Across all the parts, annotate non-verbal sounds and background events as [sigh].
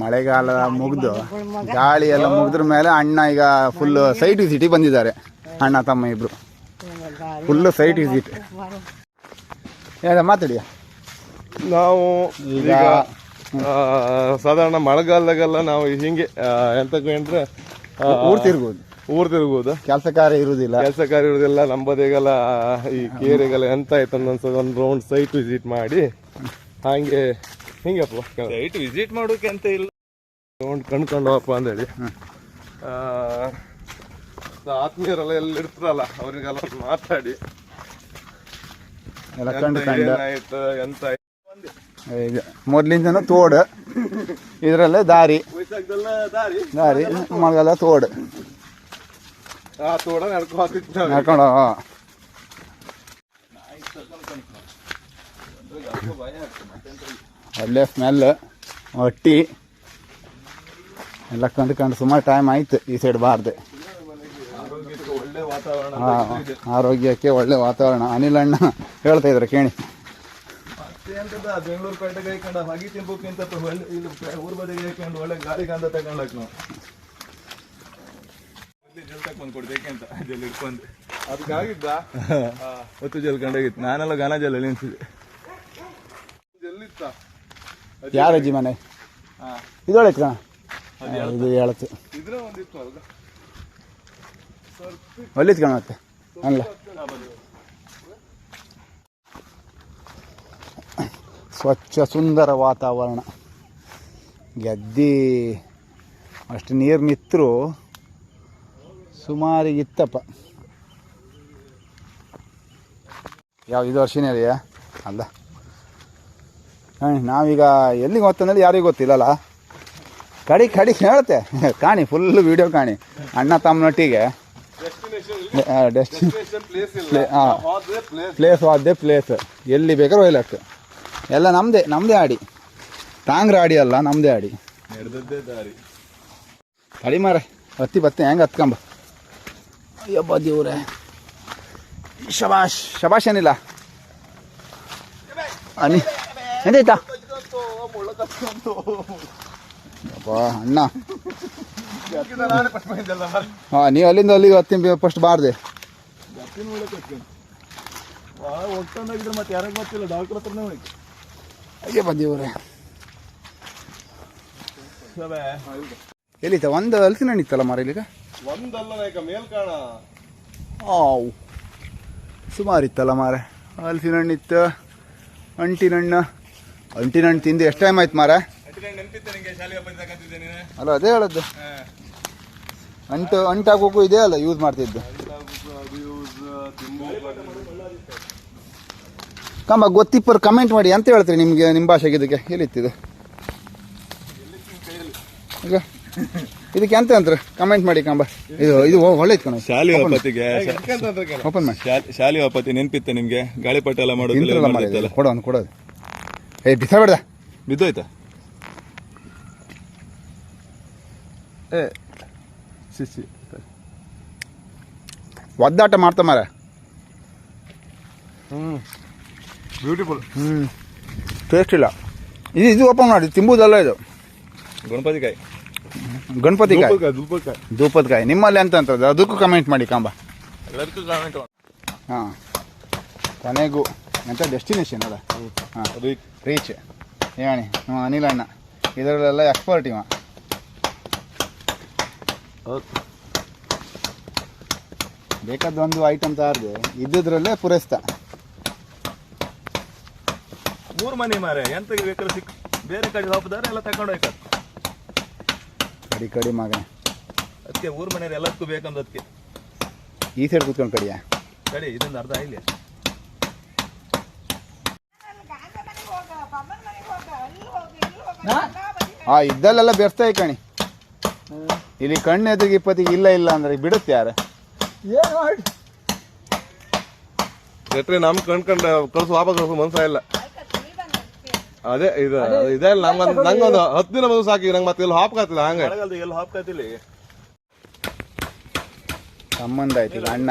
ಮಳೆಗಾಲ ಮುಗ್ದು ಗಾಳಿ ಎಲ್ಲ ಮುಗಿದ್ರ ಮೇಲೆ ಅಣ್ಣ ಈಗ ಫುಲ್ ಸೈಟ್ ವಿಸಿಟಿ ಬಂದಿದ್ದಾರೆ. ಅಣ್ಣ ತಮ್ಮ ಇಬ್ರು. ಫುಲ್ ಸೈಟ್ ವಿಸಿಟ್ ಹೇಳ ಮಾತಾಡಿಯ? ನಾವು ಈಗ ಸಾಧಾರಣ ಮಳೆಗಾಲದಾಗೆಲ್ಲ ನಾವು ಹಿಂಗೆ ಎಂತ ಎಂತಕ್ಕೆ ಅಂದ್ರೆ ಊರ್ ತಿರ್ಬೋದು ಊರ್ ತಿರ್ಬೋದು ಕೆಲಸ ಕಾರ್ಯ ಇರುವುದಿಲ್ಲ. ಕೆಲಸ ಕಾರ್ಯ ಇರುವುದಿಲ್ಲ. ನಂಬದಿಗೆಲ್ಲ ಈ ಕೇರಿಗೆಲ್ಲ ಎಂತ ಆಯ್ತು ಒಂದೊಂದ್ಸಲ ಒಂದು ರೌಂಡ್ ಸೈಟ್ ವಿಸಿಟ್ ಮಾಡಿ ಹಾಗೆ ಹಿಂಗಪ್ಪ ಸೈಟ್ ವಿಸಿಟ್ ಮಾಡೋಕೆ ಅಂತ ಇಲ್ಲ. ತಗೊಂಡು ಕಣ್ಕೊಂಡು ಹೋಗಪ್ಪ ಅಂತೇಳಿ ಆ, ಆತ್ಮೀಯರೆಲ್ಲ ಎಲ್ಲ ಇರ್ತಾರಲ್ಲ ಅವ್ರಿಗೆಲ್ಲ ಮಾತಾಡಿ. ಎಲ್ಲ ಎಂತ ಕಂಡು. ಕಂಡು ಏನಾಯ್ತು ಎಂತ ಈಗ ಮೊದ್ಲಿಂದನೂ ತೋಡು. ಇದರಲ್ಲೇ ದಾರಿ. ದಾರಿ. ದಾರಿ ಮಳೆಗಾಲ ತೋಡು. ಆ ತೋಡ ನಡ್ಕೊಂಡು ಹೋಗ್ತಿತ್ತು. ನಡ್ಕೊಂಡು ಒಳ್ಳೆ ಸ್ಮೆಲ್ ಹೊಟ್ಟಿ. ಎಲ್ಲ ಕಂಡು ಕಂಡು ಸುಮಾರು ಟೈಮ್ ಆಯ್ತು ಈ ಸೈಡ್ ಬಾರ್ದೆ. ಆರೋಗ್ಯಕ್ಕೆ ಒಳ್ಳೆ ವಾತಾವರಣ ಆರೋಗ್ಯಕ್ಕೆ ಒಳ್ಳೆ ವಾತಾವರಣ. ಅನಿಲ್ ಅಣ್ಣ ಹೇಳ್ತಾ ಇದ್ರು ಕೇಳಿ. ಬೆಂಗಳೂರು ಕಡೆ ಹಾಕೊಂಡು ಹಗಿ ತಿಂಬಕ್ಕಿಂತ ಒಳ್ಳೆ ಊರ್ ಬದಿಗೆ ಹಾಕೊಂಡು ಒಳ್ಳೆ ಗಾಳಿ ಗಂಧ ತಗೊಂಡಕ್ ನಾವು ಮೊದ್ಲು ಜಲ್ ತಕೊಂಡ್ ಕೊಡ್ಬೇಕಂತ ಜಲ್ ಇಟ್ಕೊಂಡು ಅದಕ್ಕಾಗಿದ್ದ ಹೊತ್ತು ಜಲ್ ಕಂಡಾಗಿತ್ತು. ನಾನೆಲ್ಲ ಗಾನ ಜಲ್ ನಿಂತಿದ್ದೆ ಎಲ್ಲಿತ್ತ ಯಾರ ಅಜ್ಜಿ ಮನೆ? ಇದೊಳೆ ಕಣ ಇದು ಹೇಳತ್ತು ಒಲ್ಲಿತ್ ಕಣ ಮತ್ತೆ? ಅಲ್ಲ. ಸ್ವಚ್ಛ ಸುಂದರ ವಾತಾವರಣ. ಗೆದ್ದಿ ಅಷ್ಟು ನೀರು ನಿತ್ತರು ಸುಮಾರಿಗಿತ್ತಪ್ಪ ಯಾವ ಇದು ವರ್ಷನೇ ಅಲ್ಲ. ಹಾಂ, ನಾವೀಗ ಎಲ್ಲಿಗೆ ಹೋಗ್ತಂದ್ರೆ ಯಾರಿಗೂ ಗೊತ್ತಿಲ್ಲಲ್ಲ. ಕಡಿ ಕಡಿ ಹೇಳುತ್ತೆ. ಕಾಣಿ ಫುಲ್ ವಿಡಿಯೋ ಕಾಣಿ. ಅಣ್ಣ ತಮ್ಮನೊಟ್ಟಿಗೆ. ಪ್ಲೇಸ್ ವಾದ್ದೆ ಪ್ಲೇಸ್ ಎಲ್ಲಿ ಬೇಕಾದ್ರೂ ಒಯ್ಲಕ್ಕೆ ಎಲ್ಲ ನಮ್ಮದೇ ನಮ್ಮದೇ ಆಡಿ. ತಾಂಗ್ರ ಆಡಿ ಅಲ್ಲ ನಮ್ಮದೇ ಆಡಿ. ಕಡಿ ಮಾರೆ ಹತ್ತಿ ಬತ್ತೆ, ಹೆಂಗೆ ಹತ್ಕೊಂಬ ಅಯ್ಯಬ್ಬ ದೇವ್ರೆ ಶಬಾಷ್ ಶಬಾಷ್ ಏನಿಲ್ಲ. ಅನಿ ಎಂತಾಯ್ತಾ ಅಣ್ಣ. ಹಾ ನೀವು ಅಲ್ಲಿಂದ ಅಲ್ಲಿಗೆ ಹತ್ತಿನ ಫಸ್ಟ್ ಬಾರ್ದೆ. ಮತ್ತೆ ಎಲ್ಲಿತ್ತ ಒಂದು ಹಲಸಿನ ಹಣ್ಣು ಇತ್ತಲ್ಲ ಮಾರ ಇಲ್ಲಿಗ? ಒಂದಲ್ಲ ನಾಯ್ಕ ಮೇಲ್ ಕಾಣ ಆವ್. ಸುಮಾರು ಇತ್ತಲ್ಲ ಮಾರೆ. ಹಲಸಿನ ಹಣ್ಣಿತ್ತು ಅಂಟಿನ ಹಣ್ಣು ಅಂಟಿನ ಹಣ್ಣು ತಿಂದು ಎಷ್ಟು ಟೈಮ್ ಆಯ್ತು ಮಾರ ಅಲ್ಲ ಅದೇ ಹೇಳದ್ದು. ಅಂಟು ಅಂಟು ಇದೇ ಇದೆ ಅಲ್ಲ ಯೂಸ್ ಮಾಡ್ತಿದ್ದು. ಕಮ್ಮ ಗೊತ್ತಿಪ್ಪರು ಕಮೆಂಟ್ ಮಾಡಿ ಅಂತ ಹೇಳ್ತೀರಿ ನಿಮಗೆ ನಿಮ್ಮ ಭಾಷೆಗೆ ಇದಕ್ಕೆ. ಎಲ್ಲಿತ್ತಿದೆ? ಈಗ? ಇದಕ್ಕೆ ಎಂತ ಅಂತಾರೆ. ಕಮೆಂಟ್ ಮಾಡಿ ಕಂಬ. ಇದು ಇದು ಒಳ್ಳೆ ಇತ್ತು ಕಣ. ಶಾಲೆ ವಾಪತಿಗೆ ಓಪನ್ ಮಾಡಿ. ಶಾಲಿ ವಾಪತಿ ನೆನಪಿತ್ತೆ ನಿಮಗೆ? ಗಾಳಿಪಟ ಎಲ್ಲ ಮಾಡೋದು ಕೊಡೋನು ಕೊಡೋದು. ಏ ಬಿಡ್ದ ಬಿದ್ದೋಯ್ತಾ? A C C. ಒದ್ದಾಟ ಮಾಡ್ತಾ ಮಾರ ಹ್ಞೂ ಬ್ಯೂಟಿಫುಲ್ ಹ್ಞೂ ಟೇಸ್ಟ್ ಇಲ್ಲ. ಇದು ಇದು ಓಪನ್ ಮಾಡಿ ತಿಂಬುದಲ್ಲ ಇದು. ಗಣಪತಿ ಕಾಯಿ. ಗಣಪತಿ ಕಾಯಿ. ದುಪ್ಪಕಾಯಿ ಧೂಪದ ಕಾಯಿ. ನಿಮ್ಮಲ್ಲಿ ಅಂತ ಅಂತದ್ದು? ಅದಕ್ಕೂ ಕಮೆಂಟ್ ಮಾಡಿ ಕಾಂಬ. ಎಲ್ಲದಕ್ಕೂ ಕಾಮೆಂಟ್ ಹಾಂ. ಕೊನೆಗೂ. ಎಂತ ಡೆಸ್ಟಿನೇಷನ್ ಅಲ್ಲ ಹಾಂ. ರೀಚ್ ಹೇಳಿ? ಹ್ಞೂ ಅನಿಲ್ ಅಣ್ಣ. ಇದರಲ್ಲೆಲ್ಲ ಎಕ್ಸ್ಪರ್ಟ್ ಇವ. ಬೇಕಾದ ಒಂದು ಐಟಮ್ ತಾರ್ದೆ. ಇದ್ದಿದ್ರಲ್ಲೇ ಪೂರೈಸ್ತಾ. ಮೂರು ಮನೆ ಮಾರೆ. ಎಂತ ಬೇಕಾದ್ರೆ ಸಿಕ್ ಬೇರೆ ಕಡೆ ಹೋಗ್ದಾರೆ ಎಲ್ಲ ತಗೊಂಡು ಹೋಗ್ತಾರೆ ಕಡಿ ಕಡಿ ಮಗ ಅದಕ್ಕೆ ಊರ್ ಮನೆಯವ್ರು ಎಲ್ಲದಕ್ಕೂ ಬೇಕಂದ ಅದಕ್ಕೆ ಈ ಸೈಡ್ ಕೂತ್ಕೊಂಡು ಕಡಿಯಾ? ಕಡಿ ಇದೊಂದು ಅರ್ಧ ಇಲ್ಲಿ ಆ ಇದ್ದಲ್ಲೆಲ್ಲ ಬೆರ್ತಾ ಕಣಿ. ಇಲ್ಲಿ ಕಣ್ಣು ಎದುರಿಗೆ ಇಪ್ಪತ್ತಿಗೆ ಇಲ್ಲ ಇಲ್ಲ ಅಂದ್ರೆ ಬಿಡುತ್ತೆ ಯಾರು? ಎಟ್ರೆ ನಮ್ ಕಣ್ಕಂಡ ಕಳ್ಸು ವಾಪಸ್ ಕಳ್ಸು ಮನ್ಸ ಇಲ್ಲ. ಅದೇ ಇದು ಇದೇ ನಂಗೊಂದು ನಂಗೊಂದು ಹತ್ತು ದಿನ ಬಂದು ಸಾಕಿ ನಂಗೆ ಮತ್ತೆ ಇಲ್ಲಿ ಹಾಪ್ಕಾತಿಲ್ಲ ಹಂಗೆ. ಎಲ್ಲಿ ಹಾಪ್ಕಾತಿಲ್ಲ ಸಂಬಂಧ ಆಯ್ತು ಅಣ್ಣ. ಅಣ್ಣ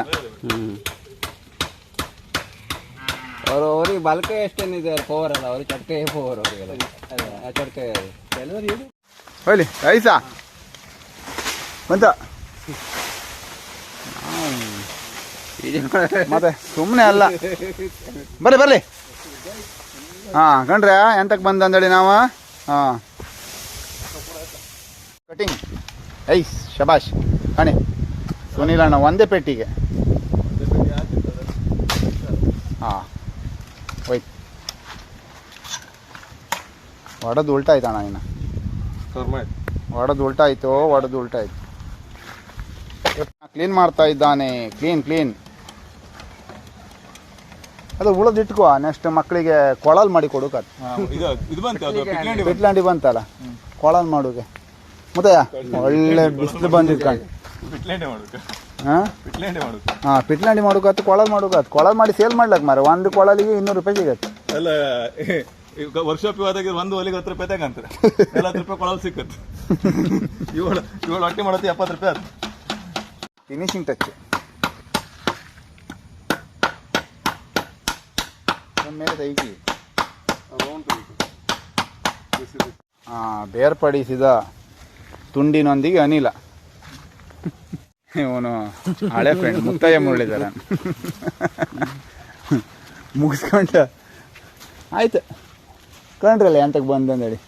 ಅವರು ಅವ್ರಿಗೆ ಬಲ್ಕ ಎಷ್ಟೇನಿದೆ ಪವರ್ ಅಲ್ಲ ಅವ್ರಿಗೆ ಚಟ್ಕೆ ಪವರ್ ಅವರಿಗೆಲ್ಲ ಚಟ್ಕೆ ಕೆಲವರು ಇದು ಹೋಯ್ಲಿ ಐಸಾ. ಬಂತ. ಮತ್ತೆ ಸುಮ್ಮನೆ ಅಲ್ಲ. ಬರ್ರಿ ಬರ್ರಿ ಹಾಂ ಕಣ್ರ ಎಂತಕ್ಕೆ ಬಂದ ಅಂದೇಳಿ ನಾವು? ಹಾಂ. ಕಟಿಂಗ್ ಐಸ್ ಶಬಾಷ್. ಕಣಿ. ಸುನಿಲ್ ಅಣ್ಣ ಒಂದೇ ಪೆಟ್ಟಿಗೆ. ಹಾಂ. ಹೊಡೆದು ಉಲ್ಟಾಯ್ತು ಅಣ್ಣ ಇನ್ನು. ಹೊಡೆದು ಉಲ್ಟಾಯ್ತು ಹೊಡೆದು ಉಲ್ಟಾಯ್ತು. ಕ್ಲೀನ್ ಮಾಡ್ತಾ ಇದ್ದಾನೆ. ಕ್ಲೀನ್ ಕ್ಲೀನ್ ಅದು ಉಳಿದಿಟ್ಕೋ ನೆಕ್ಸ್ಟ್ ಮಕ್ಕಳಿಗೆ ಕೊಳಲ್ ಮಾಡಿ ಬಂತು. ಬಿಟ್ಲಾಂಡಿ ಬಂತಲ್ಲ? ಕೊಳಲ್ ಮಾಡುಗೆ. ಮತ್ತೆ ಒಳ್ಳೆ ಬಿಸಿಲು ಬಂದಿದ್ ಹಾ? ಪಿಟ್ಲಾಂಡಿ ಮಾಡುಕತ್ತು ಕೊಳಲ್ ಮಾಡುಕತ್ತು ಕೊಳಲ್ ಮಾಡಿ ಸೇಲ್ ಮಾಡ್ಲಕ್ ಮಾರ ಒಂದು ಕೊಳಲಿಗೆ ಇನ್ನೂರು ರೂಪಾಯಿ ಸಿಗತ್ತೆ. ಈಗ ವರ್ಷಾಪ್ ಹೋದಾಗ ಒಂದು ಒಲಿಗೆ ಹತ್ತು ರೂಪಾಯಿ ತಗಂತಾರೆ [laughs] ಎಲ್ಲ ಹತ್ತು ರೂಪಾಯಿ ಕೊಳಲು ಸಿಕ್ಕತ್ತೆ. ಏಳು ಏಳು ಹೊಟ್ಟೆ ಮಾಡತ್ತೆ ಎಪ್ಪತ್ತು ರೂಪಾಯಿ ಆಯ್ತು ಫಿನಿಶಿಂಗ್ ಟಚ್ ಮೇಲೆ ಹಾಂ ಬೇರ್ಪಡಿಸಿದ ತುಂಡಿನೊಂದಿಗೆ ಅನಿಲ. ಇವನು ಹಳೆ ಫ್ರೆಂಡ್ ಮುಕ್ತಾಯ ಮುರಳಿದಾರ ಮುಗಿಸ್ಕೊಂಡ. ಆಯ್ತು. ಕಂಡ್ರಲ್ಲ ಎಂತಕ್ಕೆ ಬಂದಂದೇಳಿ